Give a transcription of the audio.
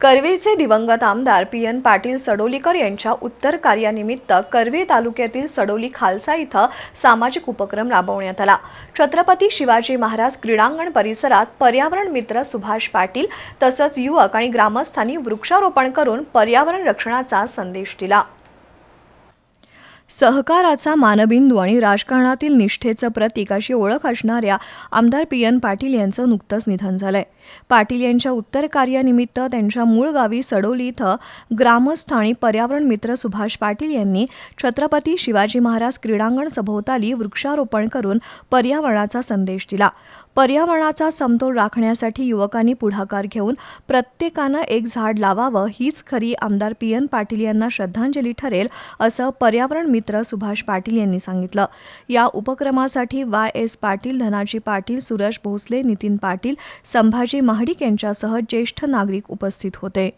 करवीरचे दिवंगत आमदार P N Patil Sadolikar यांच्या उत्तर कार्यानिमित्त करवीर तालुक्यातील सडोली खालसा इथं सामाजिक उपक्रम राबवण्यात आला. छत्रपती शिवाजी महाराज क्रीडांगण परिसरात पर्यावरण मित्र सुभाष पाटील तसंच युवक आणि ग्रामस्थांनी वृक्षारोपण करून पर्यावरण रक्षणाचा संदेश दिला. सहकाराचा मानबिंदू आणि राजकारणातील निष्ठेचं प्रतीक अशी ओळख असणाऱ्या आमदार पी एन पाटील यांचं नुकतंच निधन झालंय. पाटील यांच्या उत्तर कार्यानिमित्त त्यांच्या मूळ गावी सडोली इथं ग्रामस्थ आणि पर्यावरण मित्र सुभाष पाटील यांनी छत्रपती शिवाजी महाराज क्रीडांगण सभोवताली वृक्षारोपण करून पर्यावरणाचा संदेश दिला. पर्यावरणाचा समतोल राखण्यासाठी युवकांनी पुढाकार घेऊन प्रत्येकानं एक झाड लावावं हीच खरी आमदार पी एन पाटील यांना श्रद्धांजली ठरेल असं पर्यावरण मित्र सुभाष पाटील यांनी सांगितलं. या उपक्रमासाठी वाय एस पाटील धनाजी पाटील सुरज भोसले नितीन पाटील संभाजी महाडिक यांच्यासह ज्येष्ठ नागरिक उपस्थित होते.